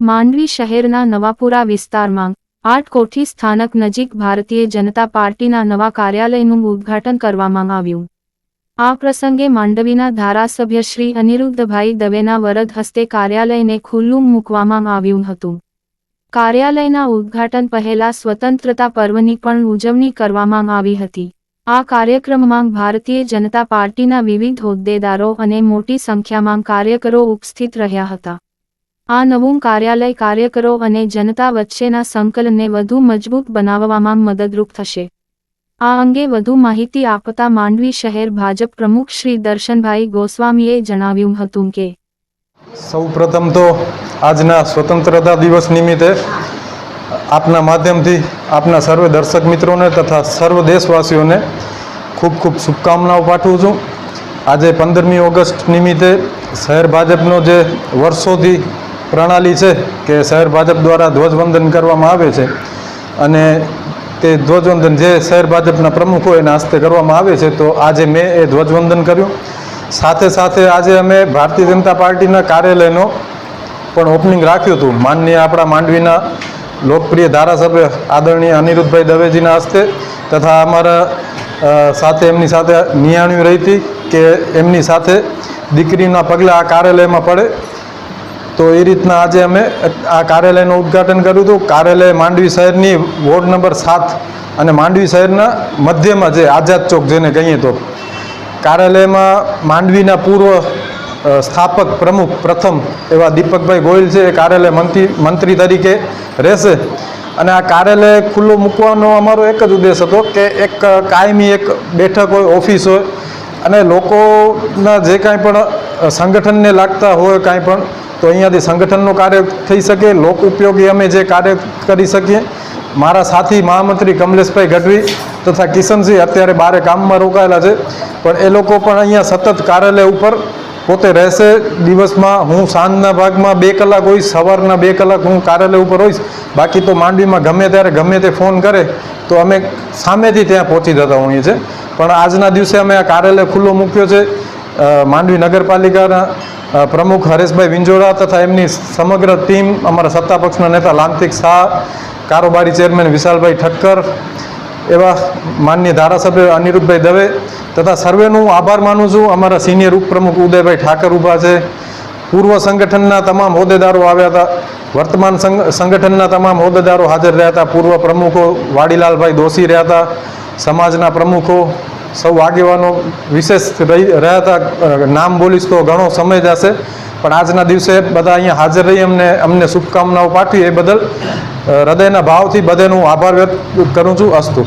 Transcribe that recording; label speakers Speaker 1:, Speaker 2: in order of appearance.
Speaker 1: માંડવી શહેરના નવાપુરા વિસ્તારમાં આટકોઠી સ્થાનક નજીક ભારતીય જનતા પાર્ટીના નવા કાર્યાલયનું ઉદ્ઘાટન કરવામાં આવ્યું. આ પ્રસંગે માંડવીના ધારાસભ્ય શ્રી અનિરુદ્ધભાઈ દવેના વરદ હસ્તે કાર્યાલયને ખુલ્લું મૂકવામાં આવ્યું હતું. કાર્યાલયના ઉદ્ઘાટન પહેલા સ્વતંત્રતા પર્વની પણ ઉજવણી કરવામાં આવી હતી. આ કાર્યક્રમમાં ભારતીય જનતા પાર્ટીના વિવિધ હોદ્દેદારો અને મોટી સંખ્યામાં કાર્યકરો ઉપસ્થિત રહ્યા હતા. આ નવું કાર્યાલય કાર્યકરો અને જનતા વચ્ચેના સંકલનને વધુ મજબૂત બનાવવામાં મદદરૂપ થશે. આ અંગે વધુ માહિતી આપતા માંડવી શહેર ભાજપ પ્રમુખ શ્રી દર્શનભાઈ ગોસ્વામીએ જણાવ્યું હતું કે
Speaker 2: સૌ પ્રથમ તો આજના સ્વતંત્રતા દિવસ નિમિત્તે આપના માધ્યમથી આપના સર્વે દર્શક મિત્રોને તથા સર્વ દેશવાસીઓને ખૂબ ખૂબ શુભકામનાઓ પાઠવું છું. આજે પંદરમી ઓગસ્ટ નિમિત્તે શહેર ભાજપનો જે વર્ષોથી પ્રણાલી છે કે શહેર ભાજપ દ્વારા ધ્વજવંદન કરવામાં આવે છે અને તે ધ્વજવંદન જે શહેર ભાજપના પ્રમુખો એના હસ્તે કરવામાં આવે છે, તો આજે મેં એ ધ્વજવંદન કર્યું. સાથે સાથે આજે અમે ભારતીય જનતા પાર્ટીના કાર્યાલયનો પણ ઓપનિંગ રાખ્યું હતું. માનનીય આપણા માંડવીના લોકપ્રિય ધારાસભ્ય આદરણીય અનિરુદ્ધભાઈ દવેજીના હસ્તે તથા અમારા સાથે એમની સાથે નિયાણ્યું રહી હતી કે એમની સાથે દીકરીના પગલાં આ કાર્યાલયમાં પડે. તો એ રીતના આજે અમે આ કાર્યાલયનું ઉદ્ઘાટન કર્યું હતું. કાર્યાલય માંડવી શહેરની વોર્ડ નંબર સાત અને માંડવી શહેરના મધ્યમાં જે આઝાદ ચોક જેને કહીએ તો. કાર્યાલયમાં માંડવીના પૂર્વ સ્થાપક પ્રમુખ પ્રથમ એવા દીપકભાઈ ગોયલ છે, એ કાર્યાલય મંત્રી મંત્રી તરીકે રહેશે. અને આ કાર્યાલય ખુલ્લું મૂકવાનો અમારો એક જ ઉદ્દેશ હતો કે એક કાયમી એક બેઠક હોય, ઓફિસ હોય અને લોકોના જે કાંઈ પણ સંગઠનને લાગતા હોય કાંઈ પણ તો અહીંયાથી સંગઠનનું કાર્ય થઈ શકે, લોક ઉપયોગી અમે જે કાર્ય કરી શકીએ. મારા સાથી મહામંત્રી કમલેશભાઈ ગઢવી તથા કિશનસિંહ અત્યારે બારે કામમાં રોકાયેલા છે. પણ એ લોકો પણ અહીંયા સતત કાર્યાલય ઉપર પોતે રહેશે. દિવસમાં હું સાંજના ભાગમાં બે કલાક હોઈશ, સવારના બે કલાક હું કાર્યાલય ઉપર હોઈશ. બાકી તો માંડવીમાં ગમે ત્યારે ગમે તે ફોન કરે તો અમે સામેથી ત્યાં પહોંચી જતા હોઈએ છીએ. પણ આજના દિવસે અમે આ કાર્યાલય ખુલ્લો મૂક્યો છે. માંડવી નગરપાલિકાના પ્રમુખ હરેશભાઈ વિંજોડા તથા એમની સમગ્ર ટીમ, અમારા સત્તા પક્ષના નેતા લાંતિક શાહ, કારોબારી ચેરમેન વિશાલભાઈ ઠક્કર, એવા માનનીય ધારાસભ્ય અનિરુદ્ધભાઈ દવે તથા સર્વેનું આભાર માનું છું. અમારા સિનિયર ઉપપ્રમુખ ઉદયભાઈ ઠાકર ઊભા છે. પૂર્વ સંગઠનના તમામ હોદ્દેદારો આવ્યા હતા. વર્તમાન સંગ- સંગઠનના તમામ હોદ્દેદારો હાજર રહ્યા હતા. પૂર્વ પ્રમુખો વાડીલાલભાઈ દોશી રહ્યા હતા. સમાજના પ્રમુખો સૌ આગેવાનો વિશેષ રહી રહ્યા હતા. નામ બોલીશ તો ઘણો સમય જશે. પણ આજના દિવસે બધા અહીંયા હાજર રહી અમને અમને શુભકામનાઓ પાઠવી એ બદલ હૃદયના ભાવથી બધાનો આભાર વ્યક્ત કરું છું અસ્તુ.